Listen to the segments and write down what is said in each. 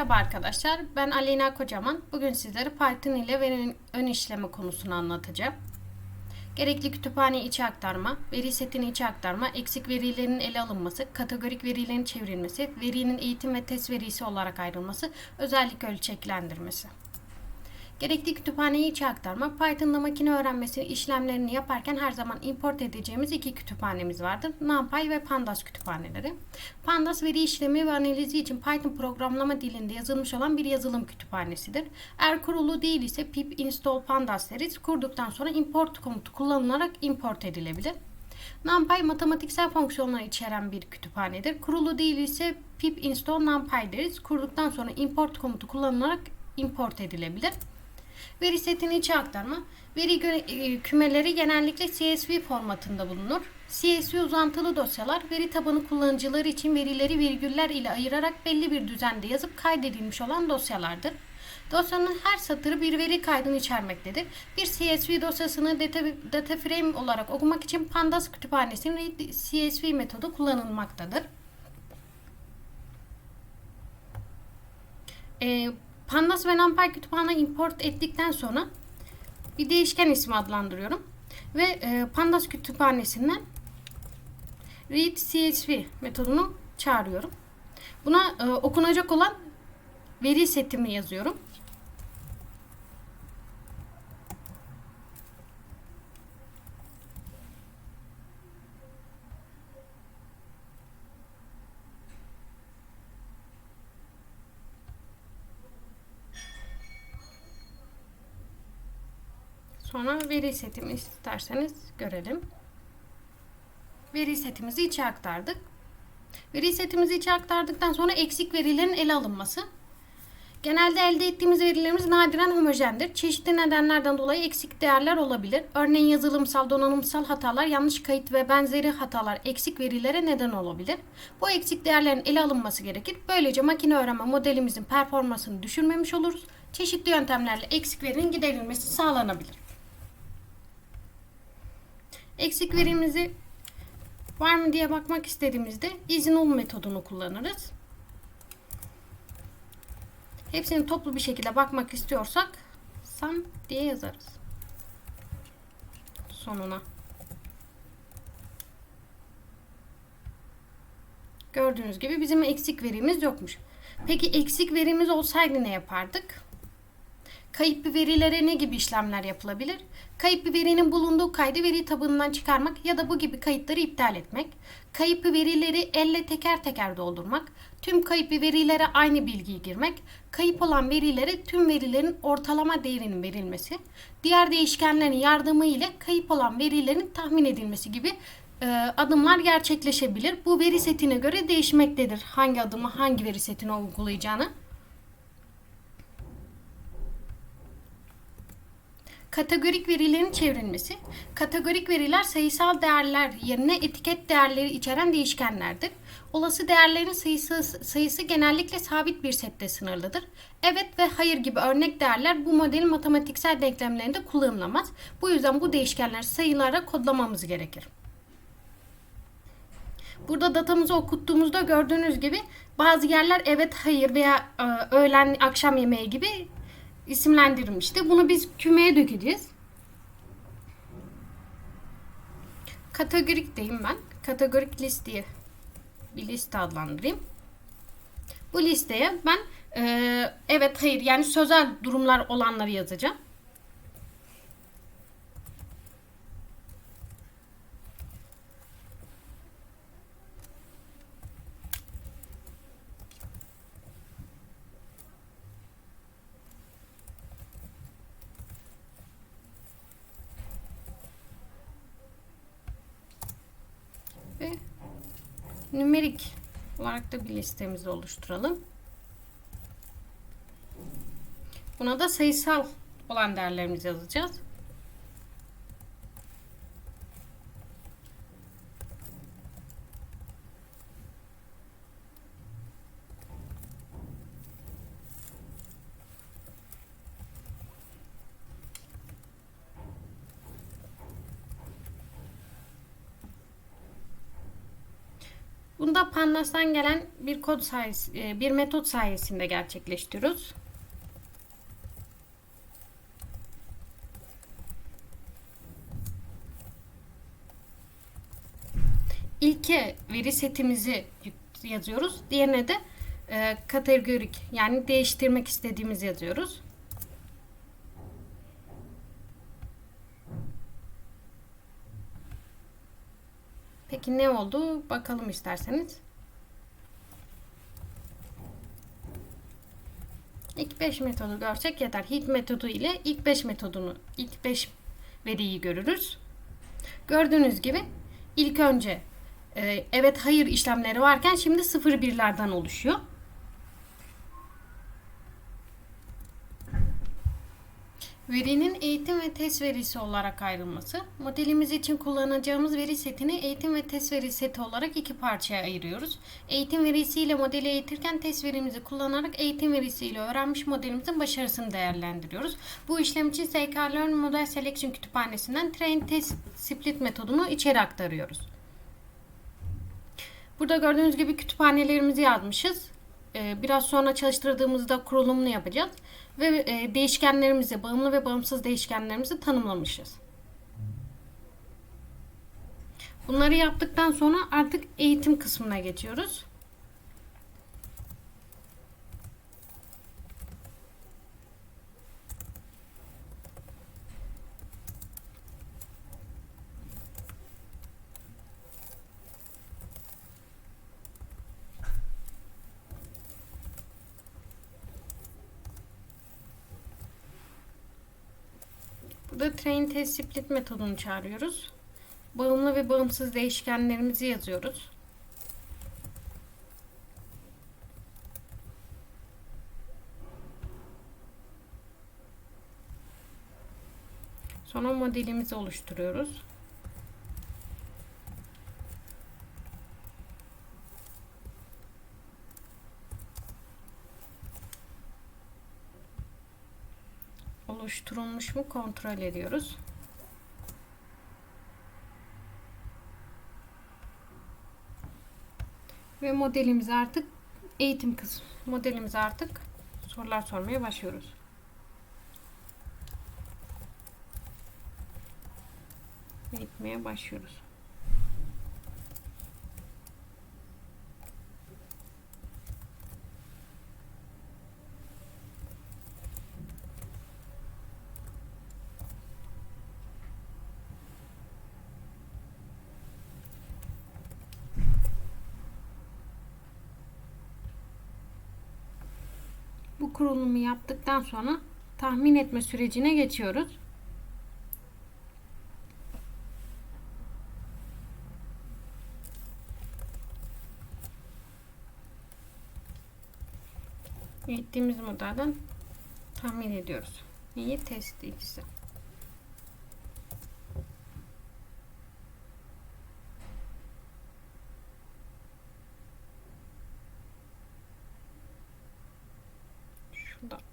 Merhaba arkadaşlar, ben Aleyna Kocaman. Bugün sizlere Python ile veri ön işleme konusunu anlatacağım. Gerekli kütüphane içe aktarma, veri setini içe aktarma, eksik verilerin ele alınması, kategorik verilerin çevrilmesi, verinin eğitim ve test verisi olarak ayrılması, özellik ölçeklendirmesi. Gerekli kütüphaneyi içe aktarma, Python'da makine öğrenmesi işlemlerini yaparken her zaman import edeceğimiz iki kütüphanemiz vardır. NumPy ve Pandas kütüphaneleri. Pandas veri işlemi ve analizi için Python programlama dilinde yazılmış olan bir yazılım kütüphanesidir. Eğer kurulu değil ise pip install pandas deriz. Kurduktan sonra import komutu kullanılarak import edilebilir. NumPy matematiksel fonksiyonlar içeren bir kütüphanedir. Kurulu değil ise pip install numpy deriz. Kurduktan sonra import komutu kullanılarak import edilebilir. Veri setini içe aktarma. Veri gö- kümeleri genellikle CSV formatında bulunur. CSV uzantılı dosyalar veri tabanı kullanıcıları için verileri virgüller ile ayırarak belli bir düzende yazıp kaydedilmiş olan dosyalardır. Dosyanın her satırı bir veri kaydını içermektedir. Bir CSV dosyasını data, data frame olarak okumak için Pandas kütüphanesinin CSV metodu kullanılmaktadır. Ee, Pandas ve NumPy kütüphane import ettikten sonra bir değişken ismi adlandırıyorum. Ve e, Pandas kütüphanesinden read CSV metodunu çağırıyorum. Buna e, okunacak olan veri setimi yazıyorum. Sonra veri setimi isterseniz görelim. Veri setimizi içe aktardık. Veri setimizi içe aktardıktan sonra eksik verilerin ele alınması. Genelde elde ettiğimiz verilerimiz nadiren homojendir. Çeşitli nedenlerden dolayı eksik değerler olabilir. Örneğin yazılımsal, donanımsal hatalar, yanlış kayıt ve benzeri hatalar eksik verilere neden olabilir. Bu eksik değerlerin ele alınması gerekir. Böylece makine öğrenme modelimizin performansını düşürmemiş oluruz. Çeşitli yöntemlerle eksik verinin giderilmesi sağlanabilir. Eksik verimizi var mı diye bakmak istediğimizde izin ol metodunu kullanırız. Hepsini toplu bir şekilde bakmak istiyorsak sum diye yazarız. Sonuna. Gördüğünüz gibi bizim eksik verimiz yokmuş. Peki eksik verimiz olsaydı ne yapardık? Kayıp bir verilere ne gibi işlemler yapılabilir? Kayıp bir verinin bulunduğu kaydı veri tabanından çıkarmak ya da bu gibi kayıtları iptal etmek. Kayıp bir verileri elle teker teker doldurmak. Tüm kayıp bir verilere aynı bilgiyi girmek. Kayıp olan verilere tüm verilerin ortalama değerinin verilmesi. Diğer değişkenlerin yardımı ile kayıp olan verilerin tahmin edilmesi gibi e, adımlar gerçekleşebilir. Bu veri setine göre değişmektedir. Hangi adımı hangi veri setine uygulayacağını. Kategorik verilerin çevrilmesi. Kategorik veriler sayısal değerler yerine etiket değerleri içeren değişkenlerdir. Olası değerlerin sayısı, sayısı genellikle sabit bir sette sınırlıdır. Evet ve hayır gibi örnek değerler bu modelin matematiksel denklemlerinde kullanılamaz. Bu yüzden bu değişkenler sayılara kodlamamız gerekir. Burada datamızı okuttuğumuzda gördüğünüz gibi bazı yerler evet, hayır veya e, öğlen, akşam yemeği gibi isimlendirilmişti. Bunu biz kümeye dökeceğiz. Kategorik deyim ben. Kategorik list diye bir liste adlandırayım. Bu listeye ben e, evet hayır yani sözel durumlar olanları yazacağım. ve nümerik olarak da bir listemizi oluşturalım. Buna da sayısal olan değerlerimizi yazacağız. Bunu da Pandas'tan gelen bir kod sayesinde, bir metot sayesinde gerçekleştiriyoruz. İlke veri setimizi yazıyoruz. Diğerine de e, kategorik yani değiştirmek istediğimiz yazıyoruz. Peki ne oldu? Bakalım isterseniz. İlk 5 metodu görsek yeter. Hit metodu ile ilk 5 metodunu, ilk 5 veriyi görürüz. Gördüğünüz gibi ilk önce e, evet hayır işlemleri varken şimdi 0 birlerden oluşuyor. Verinin eğitim ve test verisi olarak ayrılması. Modelimiz için kullanacağımız veri setini eğitim ve test veri seti olarak iki parçaya ayırıyoruz. Eğitim verisiyle modeli eğitirken test verimizi kullanarak eğitim verisiyle öğrenmiş modelimizin başarısını değerlendiriyoruz. Bu işlem için sklearn Model Selection kütüphanesinden Train Test Split metodunu içeri aktarıyoruz. Burada gördüğünüz gibi kütüphanelerimizi yazmışız. Ee, biraz sonra çalıştırdığımızda kurulumunu yapacağız. Ve e, değişkenlerimizi, bağımlı ve bağımsız değişkenlerimizi tanımlamışız. Bunları yaptıktan sonra artık eğitim kısmına geçiyoruz. Burada train test split metodunu çağırıyoruz. Bağımlı ve bağımsız değişkenlerimizi yazıyoruz. Sonra modelimizi oluşturuyoruz. Oluşturulmuş mu kontrol ediyoruz. Ve modelimiz artık eğitim kısmı. Modelimiz artık sorular sormaya başlıyoruz. Eğitmeye başlıyoruz. Kurulumu yaptıktan sonra tahmin etme sürecine geçiyoruz. Eğittiğimiz modelden tahmin ediyoruz. Neyi? Test x'i. 나.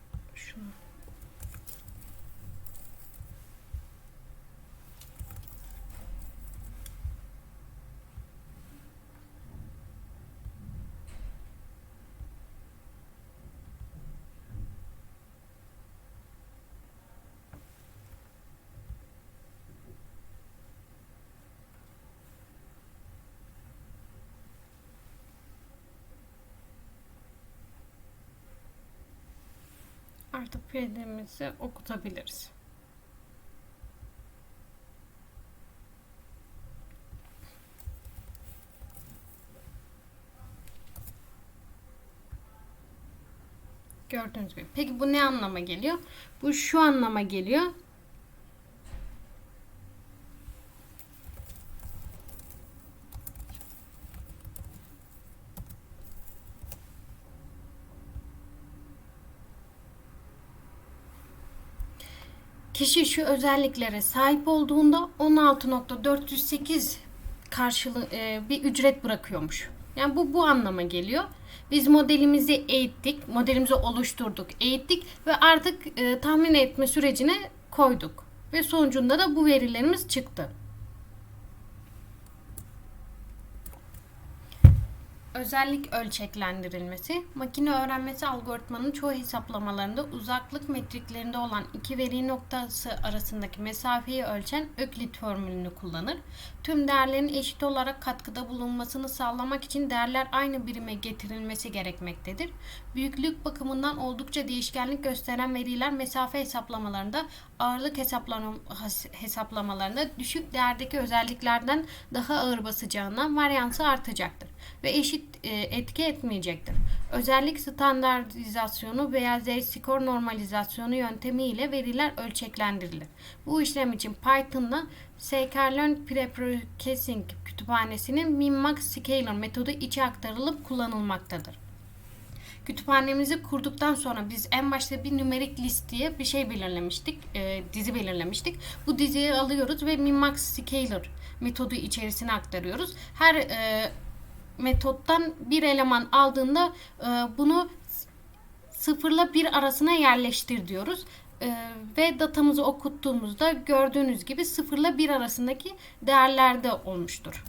Artık PD'mizi okutabiliriz. Gördüğünüz gibi. Peki bu ne anlama geliyor? Bu şu anlama geliyor. Kişi şu özelliklere sahip olduğunda 16.408 karşılığı e, bir ücret bırakıyormuş. Yani bu bu anlama geliyor. Biz modelimizi eğittik, modelimizi oluşturduk, eğittik ve artık e, tahmin etme sürecine koyduk. Ve sonucunda da bu verilerimiz çıktı. Özellik ölçeklendirilmesi, makine öğrenmesi algoritmanın çoğu hesaplamalarında uzaklık metriklerinde olan iki veri noktası arasındaki mesafeyi ölçen Öklit formülünü kullanır. Tüm değerlerin eşit olarak katkıda bulunmasını sağlamak için değerler aynı birime getirilmesi gerekmektedir. Büyüklük bakımından oldukça değişkenlik gösteren veriler mesafe hesaplamalarında ağırlık hesaplama- hesaplamalarında düşük değerdeki özelliklerden daha ağır basacağından varyansı artacaktır ve eşit e, etki etmeyecektir. Özellik standartizasyonu veya Z-score normalizasyonu yöntemiyle veriler ölçeklendirilir. Bu işlem için Python'da scikit-learn preprocessing kütüphanesinin min-max scaler metodu içe aktarılıp kullanılmaktadır. Kütüphanemizi kurduktan sonra biz en başta bir numerik list diye bir şey belirlemiştik, e, dizi belirlemiştik. Bu diziyi alıyoruz ve min-max scaler metodu içerisine aktarıyoruz. Her e, metottan bir eleman aldığında e, bunu sıfırla bir arasına yerleştir diyoruz. E, ve datamızı okuttuğumuzda gördüğünüz gibi sıfırla bir arasındaki değerlerde olmuştur.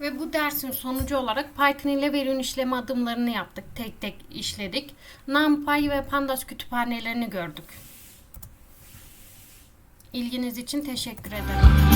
Ve bu dersin sonucu olarak Python ile veri işleme adımlarını yaptık. Tek tek işledik. NumPy ve Pandas kütüphanelerini gördük. İlginiz için teşekkür ederim.